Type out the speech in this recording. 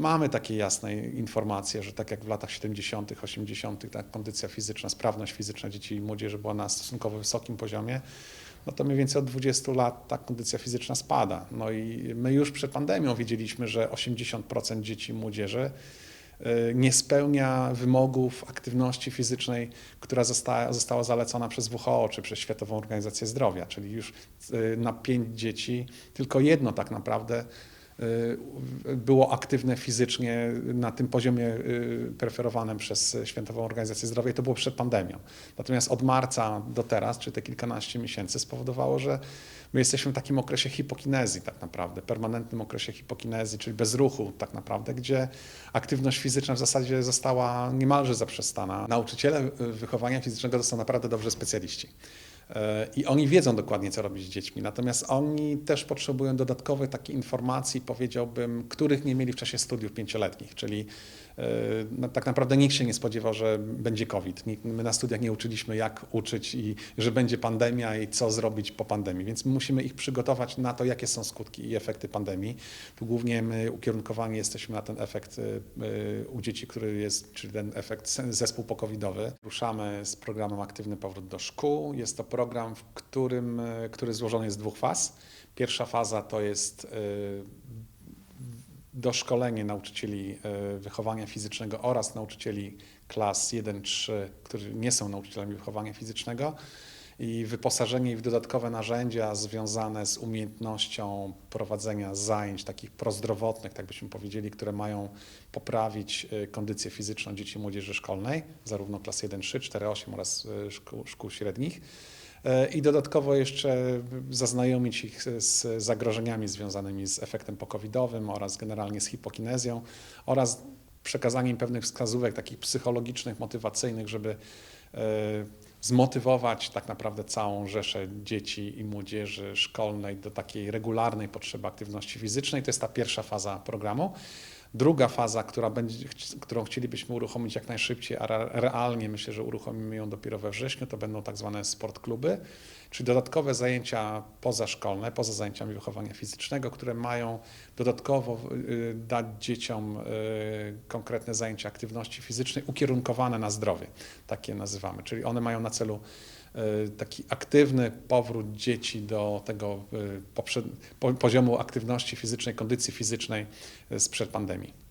Mamy takie jasne informacje, że tak jak w latach 70., 80., ta kondycja fizyczna, sprawność fizyczna dzieci i młodzieży była na stosunkowo wysokim poziomie, no to mniej więcej od 20 lat ta kondycja fizyczna spada. No i my już przed pandemią wiedzieliśmy, że 80% dzieci i młodzieży y, nie spełnia wymogów aktywności fizycznej, która została, została zalecona przez WHO czy przez Światową Organizację Zdrowia, czyli już y, na pięć dzieci tylko jedno tak naprawdę było aktywne fizycznie na tym poziomie y, preferowanym przez Światową Organizację Zdrowia i to było przed pandemią. Natomiast od marca do teraz, czy te kilkanaście miesięcy spowodowało, że my jesteśmy w takim okresie hipokinezji tak naprawdę, permanentnym okresie hipokinezji, czyli bez ruchu tak naprawdę, gdzie aktywność fizyczna w zasadzie została niemalże zaprzestana. Nauczyciele y, wychowania fizycznego to są naprawdę dobrzy specjaliści. E, I oni wiedzą dokładnie, co robić z dziećmi. Natomiast oni też potrzebują dodatkowych takich informacji, powiedziałbym, których nie mieli w czasie studiów pięcioletnich. Czyli e, no, tak naprawdę nikt się nie spodziewał, że będzie COVID. My na studiach nie uczyliśmy, jak uczyć i że będzie pandemia i co zrobić po pandemii. Więc musimy ich przygotować na to, jakie są skutki i efekty pandemii. Tu głównie my ukierunkowani jesteśmy na ten efekt e, u dzieci, który jest, czyli ten efekt zespół pokowidowy. Ruszamy z programem Aktywny Powrót do Szkół. Jest to program, w którym, e, który złożony jest z dwóch faz. Pierwsza faza to jest e, doszkolenie nauczycieli e, wychowania fizycznego oraz nauczycieli klas 1-3, którzy nie są nauczycielami wychowania fizycznego i wyposażenie ich w dodatkowe narzędzia związane z umiejętnością prowadzenia zajęć takich prozdrowotnych, tak byśmy powiedzieli, które mają poprawić kondycję fizyczną dzieci i młodzieży szkolnej, zarówno klas 1-3, 4-8 oraz szkół, szkół średnich. I dodatkowo jeszcze zaznajomić ich z zagrożeniami związanymi z efektem pokowidowym oraz generalnie z hipokinezją oraz przekazaniem pewnych wskazówek takich psychologicznych, motywacyjnych, żeby e, zmotywować tak naprawdę całą rzeszę dzieci i młodzieży szkolnej do takiej regularnej potrzeby aktywności fizycznej. To jest ta pierwsza faza programu. Druga faza, która będzie, którą chcielibyśmy uruchomić jak najszybciej, a re- realnie myślę, że uruchomimy ją dopiero we wrześniu, to będą tak zwane sportkluby, czyli dodatkowe zajęcia pozaszkolne, poza zajęciami wychowania fizycznego, które mają dodatkowo y, dać dzieciom y, konkretne zajęcia aktywności fizycznej ukierunkowane na zdrowie, takie nazywamy, czyli one mają na celu taki aktywny powrót dzieci do tego y, poziomu aktywności fizycznej, kondycji fizycznej y, sprzed pandemii.